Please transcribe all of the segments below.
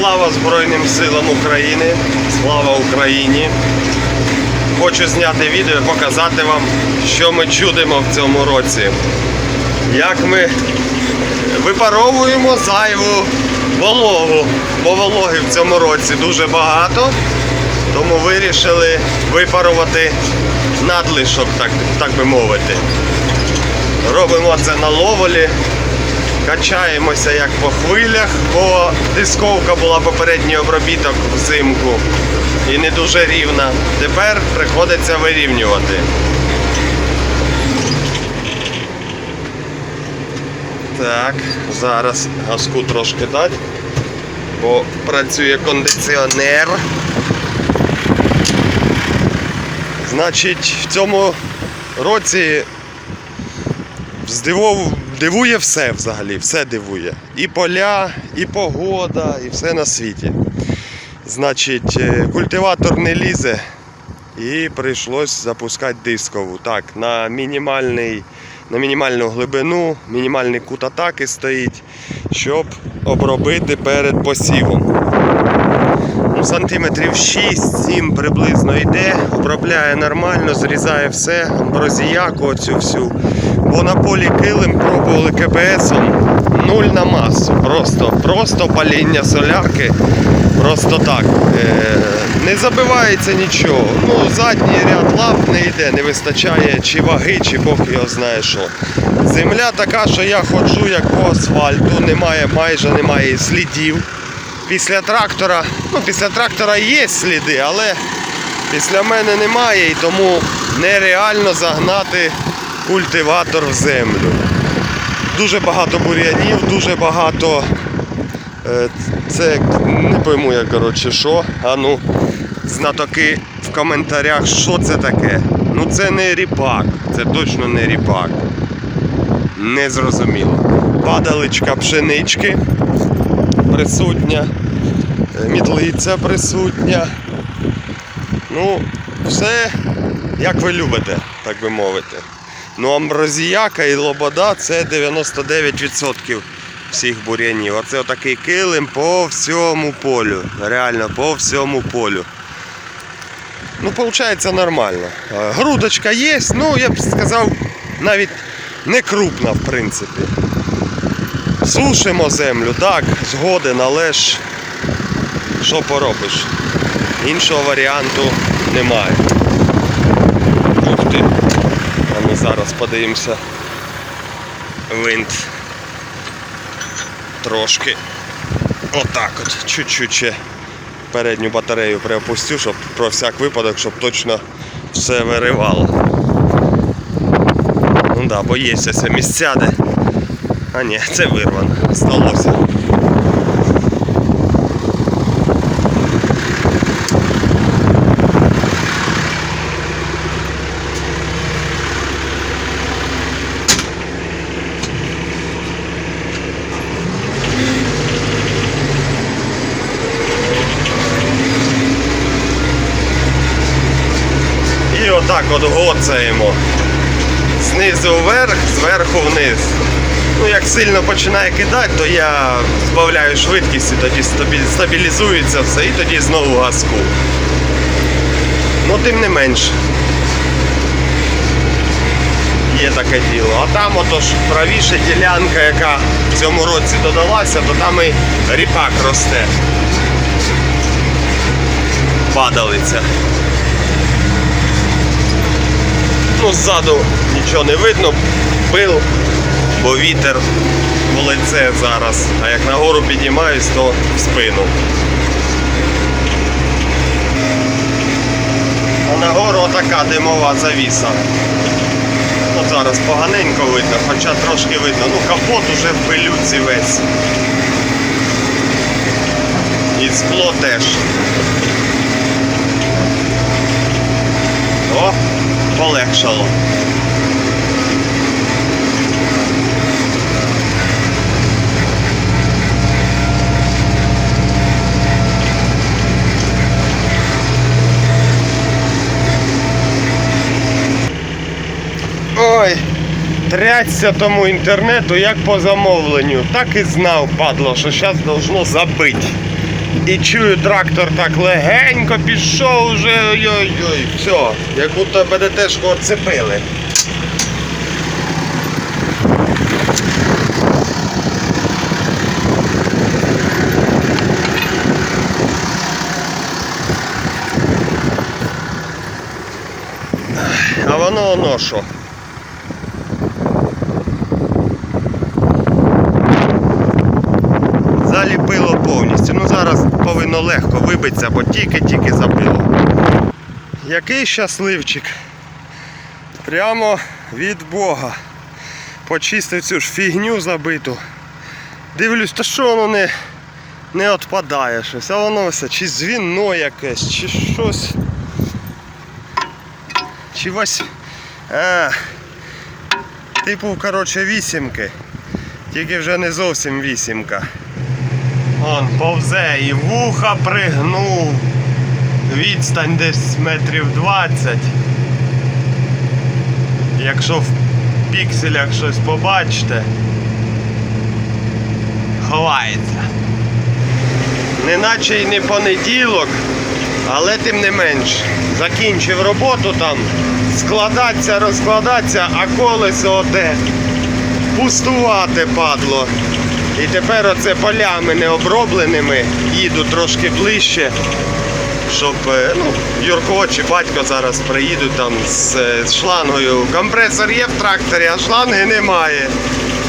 Слава Збройним силам України! Слава Україні! Хочу зняти відео і показати вам, що ми чудимо в цьому році. Як ми випаровуємо зайву вологу, бо вологи в цьому році дуже багато, тому вирішили випарувати надлишок, так, так би мовити. Робимо це на ловолі, качаємося як по хвилях, бо дисковка була попередній обробіток взимку і не дуже рівна. Тепер приходиться вирівнювати. Так, зараз газку трошки дати, бо працює кондиціонер. Значить, в цьому році здивов... дивує все взагалі, все дивує. І поля, і погода, і все на світі. Значить, е, культиватор не лізе і прийшлось запускати дискову. Так, на мінімальний, на мінімальну глибину, мінімальний кут атаки стоїть, щоб обробити перед посівом. Ну, сантиметрів 6-7 приблизно йде, обробляє нормально, зрізає все, амброзіяку оцю всю. Бо на полі килим пробували КПСом, нуль на масу. Просто, просто паління солярки. Просто так. Е, не забивається нічого. Ну, задній ряд лап не йде, не вистачає чи ваги, чи Бог його знає що. Земля така, що я ходжу як по асфальту, немає, майже немає слідів. Після трактора, ну після трактора є сліди, але після мене немає і тому нереально загнати культиватор в землю. Дуже багато бур'янів, дуже багато. е, Це не пойму я коротше що. А ну, знатоки в коментарях, що це таке. Ну це не ріпак, це точно не ріпак. Не зрозуміло. Падаличка пшенички присутня, е, мітлиця присутня. Ну, все як ви любите, так би мовити. Ну, амброзіяка і лобода це 99% всіх бур'янів. Оце отакий килим по всьому полю. Реально по всьому полю. Ну, виходить нормально. Грудочка є, ну я б сказав, навіть не крупна, в принципі. Сушимо землю, так, згоден, але ж що поробиш? Іншого варіанту немає. Ух ти. А ми зараз подивимося. Винт. Трошки. Отак от. Чуть-чуть ще передню батарею приопустю, щоб про всяк випадок, щоб точно все виривало. Ну да, бо є місця, де. А ні, це вирвано. Здалося. І отак от гоцаємо. Знизу вверх, зверху вниз. Ну, як сильно починає кидати, то я збавляю швидкість і тоді стабілізується все і тоді знову газку. Ну, тим не менш. Є таке діло. А там отож правіше ділянка, яка в цьому році додалася, то там і ріпак росте. Падалиця. Ну, ззаду нічого не видно, пил, бо вітер в лице зараз. А як нагору піднімаюсь, то в спину. А нагору отака димова завіса. Ну, зараз поганенько видно, хоча трошки видно. Ну капот уже в пилюці весь. І скло теж. О, полегшало. Ой, трясся тому інтернету як по замовленню. Так і знав, падло, що зараз должно забити. І чую, трактор так легенько пішов вже. Ой-ой-ой, все, як будто БДТшку оцепили. А воно воно що? Заліпило повністю. Ну зараз вибитися, бо тільки-тільки забило. Який щасливчик. Прямо від Бога. Почистив цю ж фігню забиту. Дивлюсь, та що воно не, не відпадає щось, а воно все, чи звіно якесь, чи щось. Чи ось. А, типу, коротше, вісімки. Тільки вже не зовсім вісімка. Он повзе і вуха пригнув. Відстань десь метрів 20. Якщо в пікселях щось побачите, ховається. Неначе й не понеділок, але тим не менш. Закінчив роботу там, складаться, розкладаться, а колесо оте пустувати падло. І тепер оце полями необробленими їду трошки ближче, щоб е, ну, Юрко чи батько зараз приїдуть там з, е, з шлангою. Компресор є в тракторі, а шланги немає.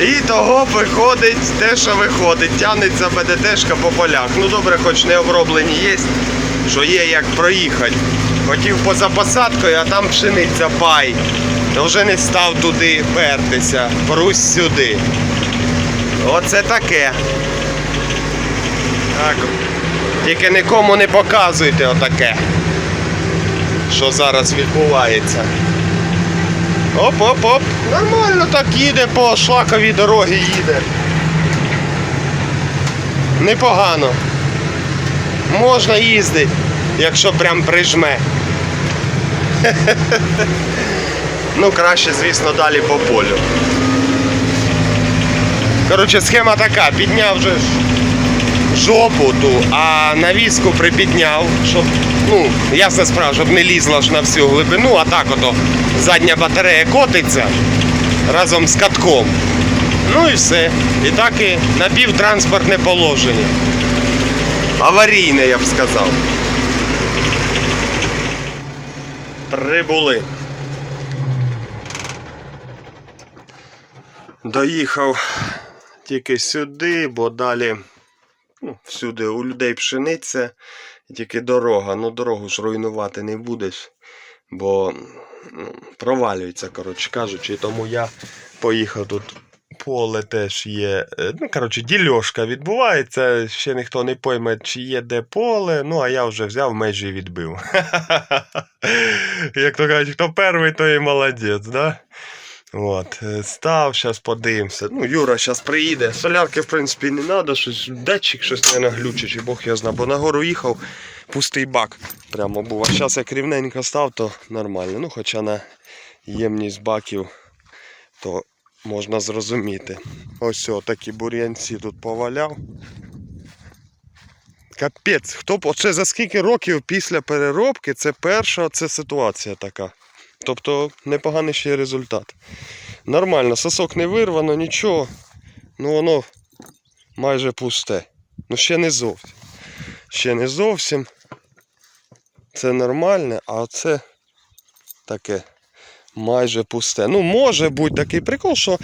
І того виходить те, що виходить. Тянеться БДТшка по полях. Ну добре, хоч не оброблені є, що є як проїхати. Хотів поза посадкою, а там пшениця пай. То вже не став туди пертися, прусь сюди. Оце таке. Так. Тільки нікому не показуйте отаке. Що зараз відбувається. Оп-оп-оп. Нормально так їде по шлаковій дорогі їде. Непогано. Можна їздити, якщо прям прижме. Ну, краще, звісно, далі по полю. Коротше, схема така, підняв вже жопу ту, а навіску припідняв, щоб, ну, ясна справа, щоб не лізла ж на всю глибину, а так ото задня батарея котиться разом з катком. Ну і все. І так і напівтранспортне положення. Аварійне, я б сказав. Прибули. Доїхав тільки сюди, бо далі ну, всюди у людей пшениця, тільки дорога. Ну, дорогу ж руйнувати не будеш, бо ну, провалюється, коротше кажучи. Тому я поїхав тут. Поле теж є. Е, Ну, коротше, дільошка відбувається. Ще ніхто не пойме, чи є де поле. Ну, а я вже взяв межі і відбив. Як то кажуть, хто перший, то і молодець, да? От, е, став, зараз подивимося. Ну, Юра зараз приїде. Солярки, в принципі, не треба, щось датчик щось не наглючить, чи Бог його знає. Бо нагору їхав, пустий бак прямо був. А зараз як рівненько став, то нормально. Ну, хоча на ємність баків, то можна зрозуміти. Ось о, такі бур'янці тут поваляв. Капець, хто б оце за скільки років після переробки це перша це ситуація така. Тобто непоганий ще результат. Нормально, сосок не вирвано, нічого. Ну воно майже пусте. Ну ще не зовсім. Ще не зовсім. Це нормальне, а це таке майже пусте. Ну, може бути такий прикол, що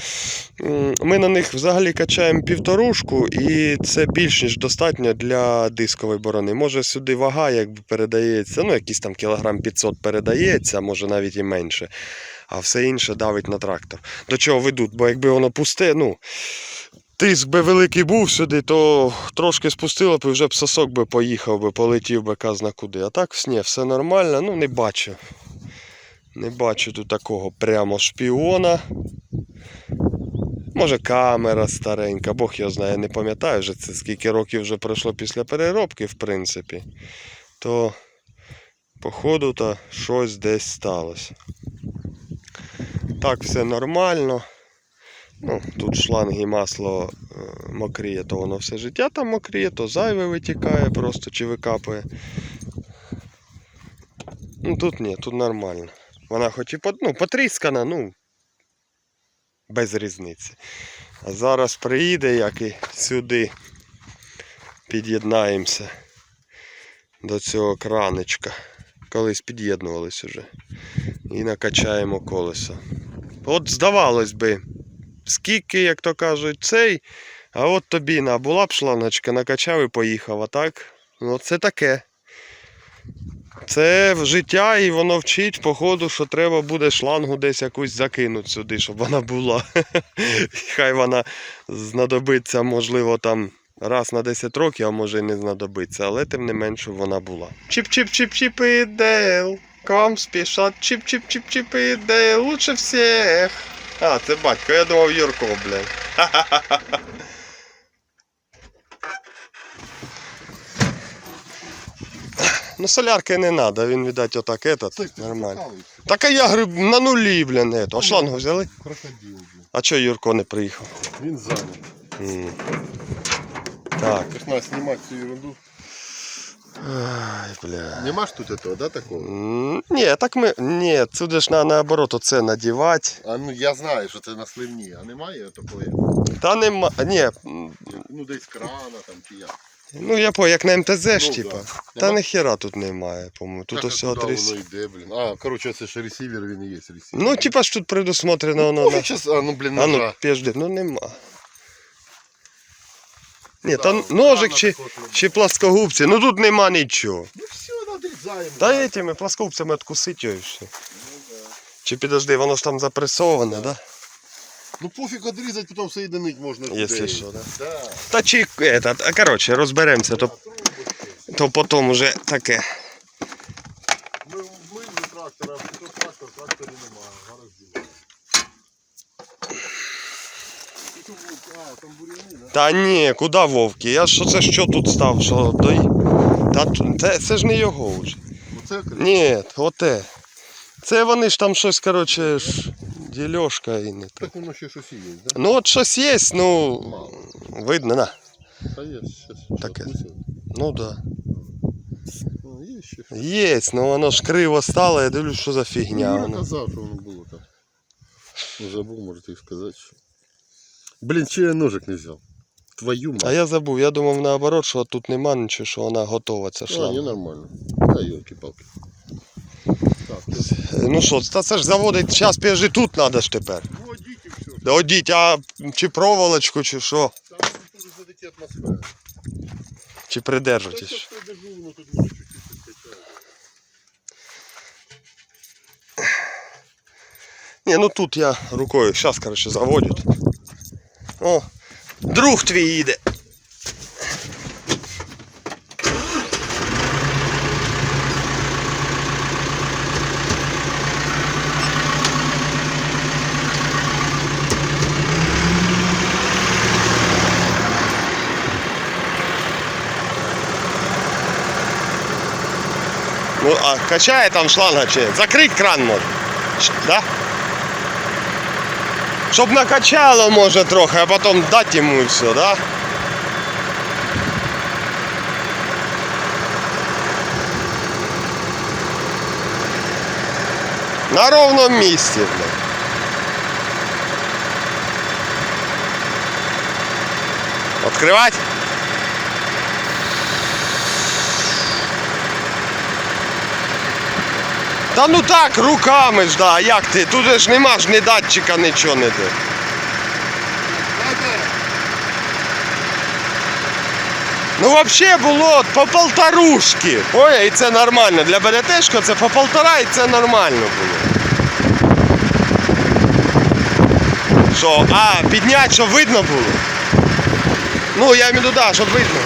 ми на них взагалі качаємо півторушку, і це більш ніж достатньо для дискової борони. Може сюди вага якби передається, ну якийсь там кілограм 500 передається, може навіть і менше. А все інше давить на трактор. До чого ведуть? Бо якби воно пусте, ну. Тиск би великий був сюди, то трошки спустило б і вже б сосок би поїхав би, полетів би казна куди. А так ні, все нормально, ну не бачу. Не бачу тут такого прямо шпіона. Може камера старенька, Бог його знає, не пам'ятаю вже це скільки років вже пройшло після переробки, в принципі. То, походу, то щось десь сталося. Так, все нормально. Ну, тут шланги масло е, мокріє, то воно все життя там мокріє, то зайве витікає просто чи викапує. Ну тут ні, тут нормально. Вона хоч і ну, потріскана, ну без різниці. А зараз приїде, як і сюди під'єднаємося до цього краничка. Колись під'єднувались уже. І накачаємо колесо. От здавалось би, скільки, як то кажуть, цей, а от тобі на була б шлангочка, накачав і поїхав, а так? Ну це таке. Це в життя і воно вчить, походу, що треба буде шлангу десь якусь закинути сюди, щоб вона була. Хай вона знадобиться, можливо, там раз на 10 років, а може і не знадобиться, але тим не менше вона була. Чіп-чіп-чіп-чіп і Дейл. К вам спішать чіп-чіп-чіп-чіп і Дейл. Лучше всіх. А, це батько, я думав Юрко, блядь. Ну солярки не треба, він, видать, отак этот, нормально. Так а я говорю, на нулі, блін, ето. А шлангу взяли? Крокодил, блін. А чого Юрко не приїхав? Він зайнят. М. Так. Можна знімати цю ерунду. Ай, бля. Нема ж тут этого, да, такого? М, Ні, так ми. Ні, сюди ж на, наоборот оце надівати. А ну я знаю, що це на сливні, а немає такої, Та нема. Ні, м, ну десь крана там чи як. Ну я по як на МТЗ ж, Ну, типа. да. Та Нема? тут немає, по-моєму. Тут Так, а усього куди три. воно йде, блін. А, коротше, це ж ресівер, він і є ресівер. Ну, типа ж тут предусмотрено воно. ну, на- щас, а ну, блін, А ну, ножа. піжди, ну нема. Ні, та ножик чи, чи пласкогубці, ну тут нема нічого. Ну все, надрізаємо. Та этими пласкогубцями откусить його і все. Ну. Чи підожди, воно ж там запресоване, да? Ну пофіг одрізати, потім соєдинити можна. Якщо що, да? Да. Та чи этот, а коротше, розберемося, то, то потім уже таке. Ми, ми вже трактора, а тут трактор, тракторів немає, зараз діло. А, там буряни, да? Та ні, куди вовки? Я що це що тут став? Що дой? Та це, це ж не його вже. Оце Ні, оте. Це вони ж там щось, коротше, ж, дільошка і не те. Так воно ще щось є, да? Ну от щось є, ну. Мало. Видно, на. Та є, щас. Таке. Ну да. Ну, є ще щось. Є, ну воно ж криво стало, я дивлюсь, що за Я. Воно. казав, що воно було так. Ну забув, можете і сказати. Що... Блін, чи я ножик не взяв? Твою мать. А я забув, я думав наоборот, що тут нема нічого, що вона готова, ця А, не шланга. нормально. Та йолки-палки. Ну що, та це ж заводить, зараз піжи тут треба ж тепер. Ну, одіть і все. Да одіть, а чи проволочку, чи що, Там чи Та придержуйтесь. щас воно тут може чуть-чуть підкачає. Ні, ну тут я рукою, зараз, коротше, заводять. О, друг твій їде. Ну, а качає там шланга чи? Закрить кран може. Ш- Да? Щоб накачало може трохи, а потім дати йому і все, да? На ровному місці, блядь. Открывать? Та ну так, руками ж, да, а як ти? Тут ж нема ж ні датчика, нічого не де. Ну взагалі було по полторушки. Ой, і це нормально. Для БДТшка це по полтора і це нормально було. Що, а, підняти, щоб видно було? Ну, я маю да, щоб видно.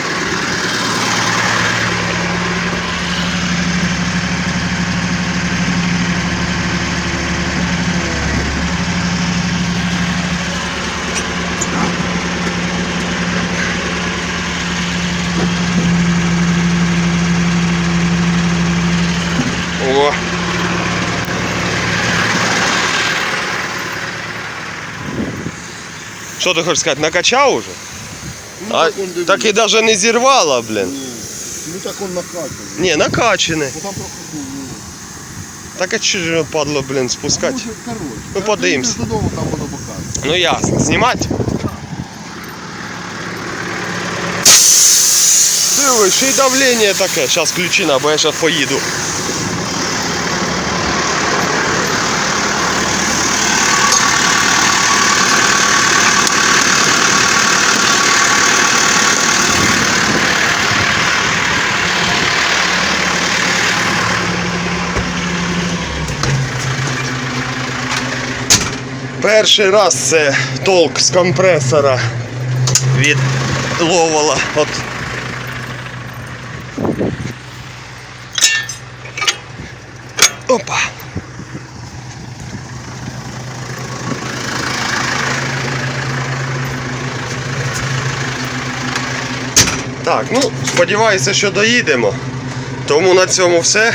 Що ти хочеш сказати, накачав уже? Ну, А, так он дивись. так і навіть не зірвало, блін. Ні. Ну так он накачаний. Ні, накачане. Ну там трохи ну, Так а чого ж воно падло, блін, спускати? Може, коротше. Ну, Я подивимось. приїду Додому, там воно покаже. Ну ясно. Знімати? Диви, ще й давлення таке. Зараз ключі на, бо я зараз поїду. Перший раз це толк з компресора від ловола. От. Опа. Так, ну, сподіваюся, що доїдемо. Тому на цьому все.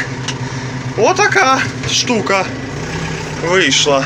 Отака штука вийшла.